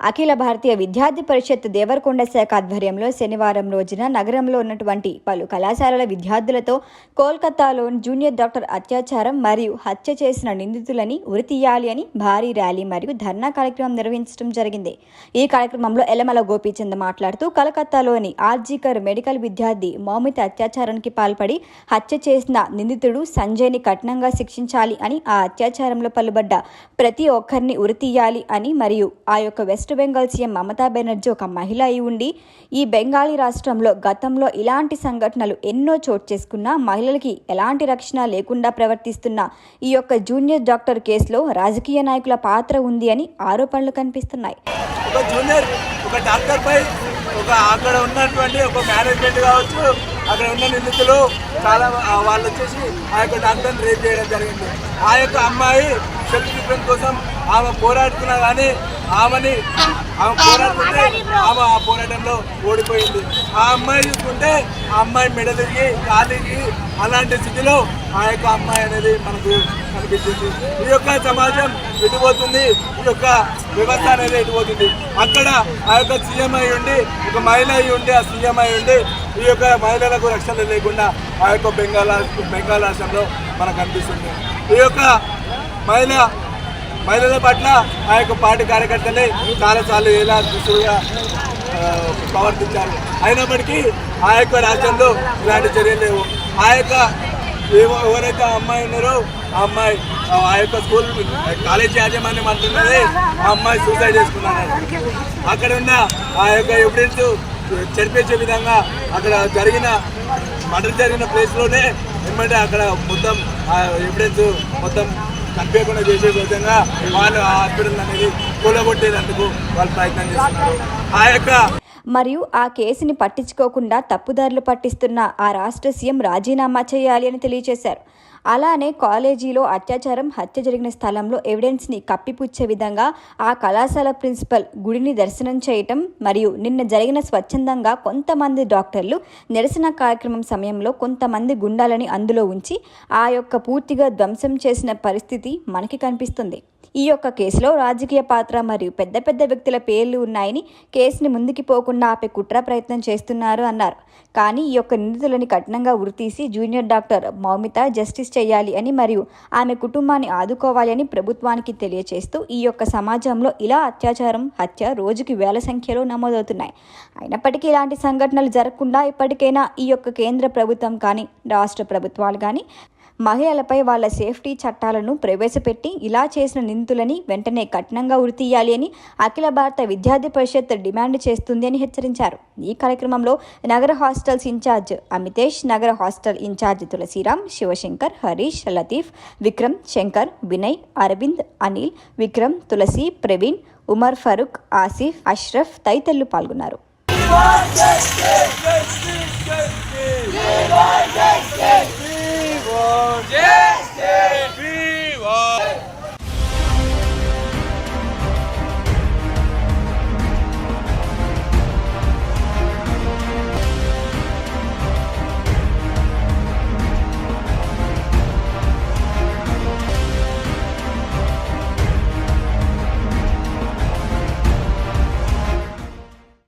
అఖిల భారతీయ విద్యార్థి పరిషత్ దేవరకొండ శాఖ ఆధ్వర్యంలో శనివారం రోజున నగరంలో ఉన్నటువంటి పలు కళాశాలల విద్యార్థులతో కోల్కతాలోని జూనియర్ డాక్టర్ అత్యాచారం మరియు హత్య చేసిన నిందితులని ఉరితీయాలి అని భారీ ర్యాలీ మరియు ధర్నా కార్యక్రమం నిర్వహించడం జరిగింది. ఈ కార్యక్రమంలో ఎలమల గోపీచంద్ మాట్లాడుతూ కలకత్తాలోని ఆర్జీకర్ మెడికల్ విద్యార్థి మౌమిత అత్యాచారానికి పాల్పడి హత్య చేసిన నిందితుడు సంజయ్ని కఠినంగా శిక్షించాలి అని ఆ అత్యాచారంలో పలుబడ్డ ప్రతి ఒక్కరిని ఉరితీయాలి అని మరియు ఆ యొక్క west west Bengal CM Mamata Banerjee ఒక మహిళ అయి ఉండి ఈ బెంగాలీ రాష్ట్రంలో గతంలో ఇలాంటి సంఘటనలు ఎన్నో చోటు చేసుకున్నా మహిళలకి ఎలాంటి రక్షణ లేకుండా ప్రవర్తిస్తున్న ఈ యొక్క జూనియర్ డాక్టర్ కేసులో రాజకీయ నాయకుల పాత్ర ఉంది అని ఆరోపణలు కనిపిస్తున్నాయి. ఒక జూనియర్ ఒక డాక్టర్ పై ఒక అక్కడ ఉన్నటువంటి ఒక మేనేజ్మెంట్ కావచ్చు అక్కడ ఉన్న నిందితులు చాలా వాళ్ళు వచ్చేసి ఆ యొక్క డాక్టర్ని రేప్ చేయడం జరిగింది. ఆ యొక్క అమ్మాయి సెల్ఫ్ డిఫెన్స్ కోసం ఆమె పోరాడుతున్నా కానీ ఆమెని ఆమె పోరాడుతుంటే ఆమె ఆ పోరాటంలో ఓడిపోయింది. ఆ అమ్మాయి చూసుకుంటే ఆ అమ్మాయి మెడ తిరిగి కాలికి అలాంటి స్థితిలో ఆ యొక్క అమ్మాయి అనేది మనకు కనిపించింది. ఈ యొక్క సమాజం ఎటుపోతుంది ఈ యొక్క వ్యవస్థ అనేది ఎటుపోతుంది అక్కడ ఆ యొక్క సీఎం అయి ఉండి ఒక మహిళ అయి ఉండి ఆ సీఎం అయి ఉండి ఈ యొక్క మహిళలకు రక్షణ లేకుండా ఆ యొక్క బెంగాల్ బెంగాల్ రాష్ట్రంలో మనకు కనిపిస్తుంది. ఈ యొక్క మహిళ మహిళల పట్ల ఆ యొక్క పార్టీ కార్యకర్తలే చాలాసార్లు ఎలా దుస్తులుగా ప్రవర్తించారు. అయినప్పటికీ ఆ యొక్క రాజ్యంలో ఇలాంటి చర్యలు లేవు. ఆ యొక్క ఎవరైతే అమ్మాయి ఉన్నారో ఆ అమ్మాయి ఆ యొక్క స్కూల్ కాలేజ్ యాజమాన్యం అంటున్నది ఆ అమ్మాయి సూసైడ్ చేసుకున్నారు అక్కడ ఉన్న ఆ యొక్క ఎవిడెన్స్ చనిపించే విధంగా అక్కడ జరిగిన మర్డర్ జరిగిన ప్లేస్లోనే ఏమంటే అక్కడ మొత్తం ఆ ఎవిడెన్స్ మొత్తం కనిపించకుండా చేసే విధంగా వాళ్ళు ఆ హాస్పిటల్ అనేది కూలగొట్టేటందుకు వాళ్ళు ప్రయత్నం చేస్తున్నారు. ఆ యొక్క మరియు ఆ కేసుని పట్టించుకోకుండా తప్పుదారులు పట్టిస్తున్న ఆ రాష్ట్ర సీఎం రాజీనామా చేయాలి అని తెలియజేశారు. అలానే కాలేజీలో అత్యాచారం హత్య జరిగిన స్థలంలో ఎవిడెన్స్ని కప్పిపుచ్చే విధంగా ఆ కళాశాల ప్రిన్సిపల్ గుడిని దర్శనం చేయటం మరియు నిన్న జరిగిన స్వచ్ఛందంగా కొంతమంది డాక్టర్లు నిరసన కార్యక్రమం సమయంలో కొంతమంది గుండాలని అందులో ఉంచి ఆ యొక్క పూర్తిగా ధ్వంసం చేసిన పరిస్థితి మనకి కనిపిస్తుంది. ఈ యొక్క కేసులో రాజకీయ పాత్ర మరియు పెద్ద పెద్ద వ్యక్తుల పేర్లు ఉన్నాయని కేసుని ముందుకు పోకుండా ఆపే కుట్ర ప్రయత్నం చేస్తున్నారు అన్నారు. కానీ ఈ యొక్క నిందితులని కఠినంగా ఉరితీసి జూనియర్ డాక్టర్ మౌమిత జస్టిస్ చేయాలి అని మరియు ఆమె కుటుంబాన్ని ఆదుకోవాలి అని ప్రభుత్వానికి తెలియచేస్తూ ఈ యొక్క సమాజంలో ఇలా అత్యాచారం హత్య రోజుకి వేల సంఖ్యలో నమోదవుతున్నాయి. అయినప్పటికీ ఇలాంటి సంఘటనలు జరగకుండా ఇప్పటికైనా ఈ యొక్క కేంద్ర ప్రభుత్వం కానీ రాష్ట్ర ప్రభుత్వాలు కానీ మహిళలపై వాళ్ళ సేఫ్టీ చట్టాలను ప్రవేశపెట్టి ఇలా చేసిన నిందితులని వెంటనే కఠినంగా ఉరితీయాలి అని అఖిల భారత విద్యార్థి పరిషత్ డిమాండ్ చేస్తుంది అని హెచ్చరించారు ఈ కార్యక్రమంలో నగర హాస్టల్స్ ఇన్ఛార్జ్ అమితేష్ నగర హాస్టల్ ఇన్ఛార్జ్ తులసిరామ్ శివశంకర్ హరీష్ లతీఫ్ విక్రమ్ శంకర్ వినయ్ అరవింద్ అనిల్ విక్రమ్ తులసి ప్రవీణ్ ఉమర్ ఫరూక్ ఆసిఫ్ అష్రఫ్ తదితరులు పాల్గొన్నారు జై